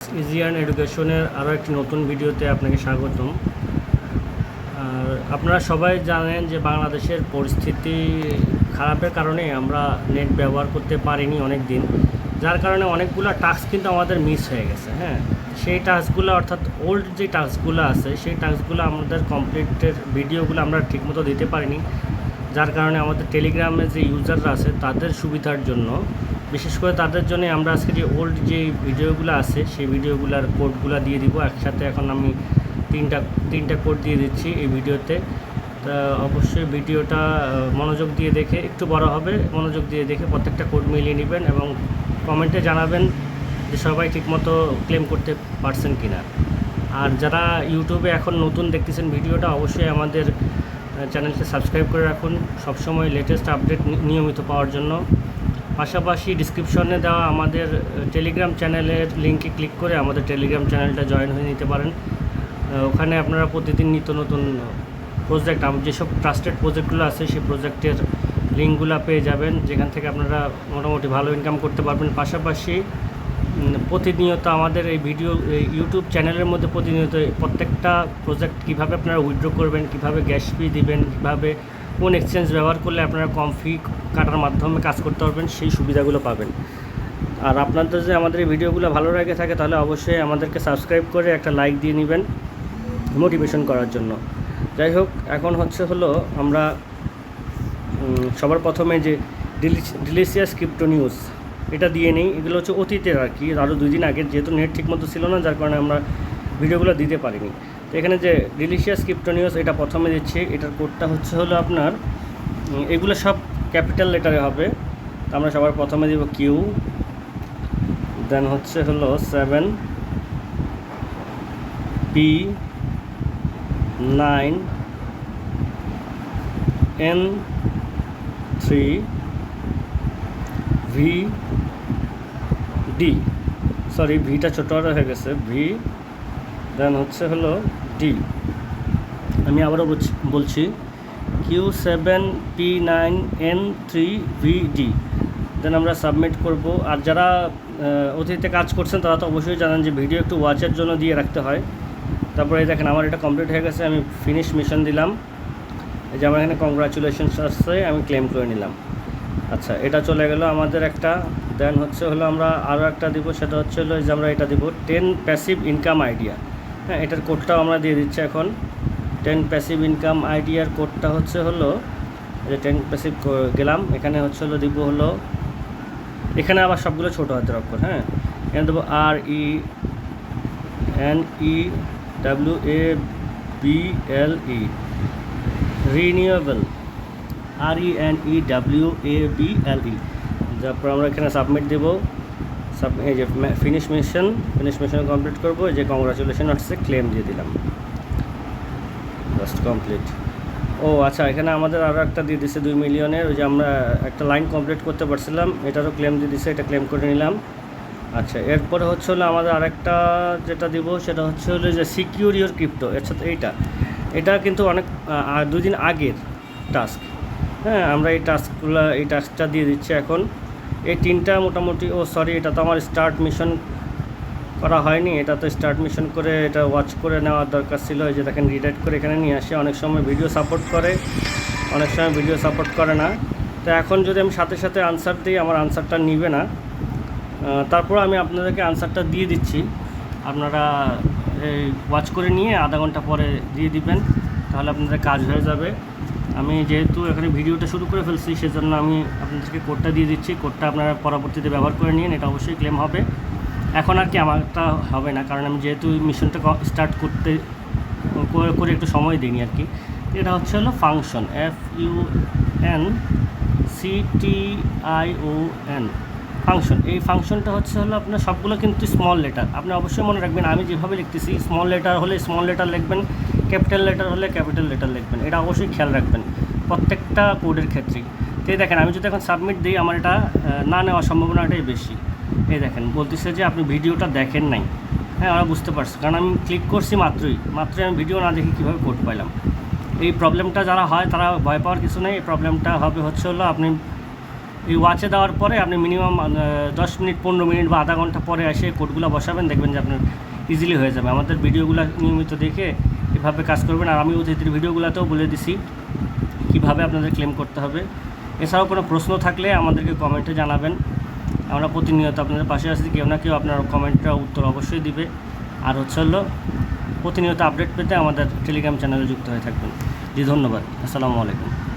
Aegean এডুকেশনের আরও একটি নতুন ভিডিওতে আপনাকে স্বাগতম। আর আপনারা সবাই জানেন যে বাংলাদেশের পরিস্থিতি খারাপের কারণে আমরা নেট ব্যবহার করতে পারিনি অনেক দিন যার কারণে অনেকগুলো টাস্ক কিন্তু আমাদের মিস হয়ে গেছে হ্যাঁ? সেই টাস্কগুলো অর্থাৎ ওল্ড যে টাস্কগুলো আছে, সেই টাস্কগুলো আমাদের কমপ্লিটের ভিডিওগুলো আমরা ঠিকমতো দিতে পারিনি, যার কারণে আমাদের টেলিগ্রামে যে ইউজাররা আছে, তাদের সুবিধার জন্য বিশেষ করে তাদের জন্য আমরা আজকে যে ওল্ড যে ভিডিওগুলো আছে, সেই ভিডিওগুলোর কোডগুলো দিয়ে দিব। একসাথে এখন আমি তিনটা তিনটা কোড দিয়ে দিচ্ছি এই ভিডিওতে তা অবশ্যই ভিডিওটা মনোযোগ দিয়ে দেখে, একটু বড় হবে, মনোযোগ দিয়ে দেখে প্রত্যেকটা কোড মিলিয়ে নেবেন এবং কমেন্টে জানাবেন যে সবাই ঠিকমতো ক্লেম করতে পারছেন কিনা। আর যারা ইউটিউবে এখন নতুন দেখতেছেন ভিডিওটা, অবশ্যই আমাদের চ্যানেলকে সাবস্ক্রাইব করে রাখুন। সবসময় লেটেস্ট আপডেট নিয়মিত পাওয়ার জন্য। পাশাপাশি ডিসক্রিপশনে দেওয়া আমাদের টেলিগ্রাম চ্যানেলের লিঙ্কে ক্লিক করে আমাদের টেলিগ্রাম চ্যানেলটা জয়েন হয়ে নিতে পারেন। ওখানে আপনারা প্রতিদিন নিত্য নতুন প্রজেক্ট যেসব ট্রাস্টেড প্রজেক্টগুলো আছে, সেই প্রজেক্টের লিঙ্কগুলো পেয়ে যাবেন, যেখান থেকে আপনারা মোটামুটি ভালো ইনকাম করতে পারবেন। পাশাপাশি প্রতিনিয়ত আমাদের এই ভিডিও এই ইউটিউব চ্যানেলের মধ্যে প্রতিনিয়ত প্রত্যেকটা প্রজেক্ট কীভাবে আপনারা উইথড্র করবেন, কীভাবে গ্যাস ফি দিবেন, কীভাবে কোন এক্সচেঞ্জ ব্যবহার করলে আপনারা কম ফি কাটার মাধ্যমে কাজ করতে পারবেন, সেই সুবিধাগুলো পাবেন। আর আপনাদের যদি আমাদের ভিডিওগুলো ভালো লাগে থাকে, তাহলে অবশ্যই আমাদেরকে সাবস্ক্রাইব করে একটা লাইক দিয়ে নেবেন মোটিভেশন করার জন্য। যাই হোক, এখন হচ্ছে হলো আমরা সবার প্রথমে যে ডিলিশিয়াস ক্রিপ্টো নিউজ এটা দিয়ে নেই। এগুলো হচ্ছে অতীতের আর কি আরও দুই দিন আগে যেহেতু নেট ঠিকমতো ছিল না, যার কারণে আমরা ভিডিওগুলো দিতে পারিনি। তো এখানে যে ডিলিশিয়াস ক্রিপ্টো নিউজ এটা প্রথমে দিচ্ছি। এটার কোডটা হচ্ছে হলো আপনার এগুলো সব ক্যাপিটাল লেটারে হবে। তো আমরা সবার প্রথমে দিব কিউ দেন হচ্ছে হলো seven P nine N three V D sorry ভিটা ছোটো হয়ে গেছে। ভি দেন হচ্ছে হলো ডি আমি আবারও বলছি- Q seven P nine N three V D then আমরা সাবমিট করব। আর যারা অতীতে কাজ করছেন, তারা তো অবশ্যই জানেন যে ভিডিও একটু ওয়াচের জন্য দিয়ে রাখতে হয়। তারপরে দেখেন, আমার এটা কমপ্লিট হয়ে গেছে, আমি ফিনিশ মিশন দিলাম। এই যে আমার এখানে কংগ্রাচুলেশনস আসছে, আমি ক্লেম করে নিলাম। আচ্ছা এটা চলে গেল আমাদের একটা। দেন হচ্ছে হলো আমরা আরও একটা দিব, সেটা হচ্ছে হলো যে আমরা এটা দিব টেন প্যাসিভ ইনকাম আইডিয়া হ্যাঁ এটার কোডটাও আমরা দিয়ে দিচ্ছি এখন। টেন প্যাসিভ ইনকাম আইডিয়ার কোডটা হচ্ছে হলো যে টেন প্যাসিভ গেলাম, এখানে হচ্ছে হলো দিব হলো, এখানে আবার সবগুলো ছোটো হাতের অক্ষর হ্যাঁ? এখানে দেবো R E N E W A B L E renewable R E N E W A B L E তারপর আমরা এখানে সাবমিট দেব। সাব এই যে finish mission finish mission complete করব যে কংগ্রাচুলেশন আসছে ক্লেম দিয়ে দিলাম। জাস্ট কমপ্লিট ও আচ্ছা এখানে আমাদের আরও একটা দিয়ে দিছে দুই মিলিয়নের ওই যে আমরা একটা লাইন কমপ্লিট করতে পারছিলাম এটারও ক্লেম দিয়ে দিছে এটা ক্লেম করে নিলাম। আচ্ছা এরপরে হচ্ছে হলো আমাদের আরেকটা যেটা দিব সেটা হচ্ছে হলো যে সিকিউর ইউর ক্রিপ্টো আচ্ছা তো এইটা। এটা কিন্তু অনেক আহ, আর দুই দিন আগের টাস্ক হ্যাঁ আমরা এই টাস্কগুলো এই টাস্কটা দিয়ে দিচ্ছি এখন। এই তিনটা মোটামুটি, ও সরি এটা তো আমার স্টার্ট মিশন করা হয়নি। এটা তো স্টার্ট মিশন করে এটা ওয়াচ করে নেওয়ার দরকার ছিল। যে দেখেন রিডাইট করে এখানে নিয়ে আসে। অনেক সময় ভিডিও সাপোর্ট করে, অনেক সময় ভিডিও সাপোর্ট করে না। তো এখন যদি আমি সাথে সাথে আনসার দিই, আমার আনসারটা নিবে না। তারপর আমি আপনাদেরকে আনসারটা দিয়ে দিচ্ছি। আপনারা এই ওয়াচ করে নিয়ে আধা ঘণ্টা পরে দিয়ে দিবেন, তাহলে আপনাদের কাজ হয়ে যাবে। আমি যেহেতু এখানে ভিডিওটা শুরু করে ফেলছি, সেজন্য আমি আপনাদেরকে কোডটা দিয়ে দিচ্ছি। কোডটা আপনারা পরবর্তীতে ব্যবহার করে নিন, এটা অবশ্যই ক্লেম হবে। এখন আর কি আমারটা হবে না, কারণ আমি যেহেতু মিশনটা স্টার্ট করতে, করে- একটু সময় দিইনি আর কি। এটা হচ্ছে হলো function F U N C T I O N function এই ফাংশনটা হচ্ছে হলো আপনার সবগুলো কিন্তু স্মল লেটার আপনি অবশ্যই মনে রাখবেন, আমি যেভাবে লিখতেছি স্মল লেটার হলে স্মল লেটার লিখবেন। ক্যাপিটাল লেটার হলে ক্যাপিটাল লেটার লিখবেন। এটা অবশ্যই খেয়াল রাখবেন, প্রত্যেকটা কোডের ক্ষেত্রেই। তো এই দেখেন, আমি যদি এখন সাবমিট দিই, আমার এটা না নেওয়ার সম্ভাবনাটাই বেশি। এই দেখেন, বলতেছে যে আপনি ভিডিওটা দেখেন নাই। হ্যাঁ আমরা বুঝতে পারছি, কারণ আমি ক্লিক করছি মাত্রই। মাত্রই আমি ভিডিও না দেখে কীভাবে কোড পাইলাম। এই প্রবলেমটা যারা হয়, তারা ভয় পাওয়ার কিছু নেই। এই প্রবলেমটা হবে হচ্ছে হলো আপনি এই ওয়াচে দেওয়ার পরে আপনি মিনিমাম দশ মিনিট, পনেরো মিনিট বা আধা ঘণ্টা পরে এসে কোডগুলো বসাবেন, দেখবেন যে আপনার ইজিলি হয়ে যাবে। আমাদের ভিডিওগুলো নিয়মিত দেখে এভাবে কাজ করবেন আর আমি অতিথির ভিডিওগুলোতেও বলে দিছি, কীভাবে আপনাদের ক্লেম করতে হবে। এছাড়াও কোনো প্রশ্ন থাকলে আমাদেরকে কমেন্টে জানাবেন। আমরা প্রতিনিয়ত আপনাদের পাশে আসি কেউ না কেউ আপনার কমেন্টটা উত্তর অবশ্যই দিবে। আর হচ্ছে হলো, প্রতিনিয়ত আপডেট পেতে আমাদের টেলিগ্রাম চ্যানেলে যুক্ত হয়ে থাকবেন। জি, ধন্যবাদ। আসসালামু আলাইকুম।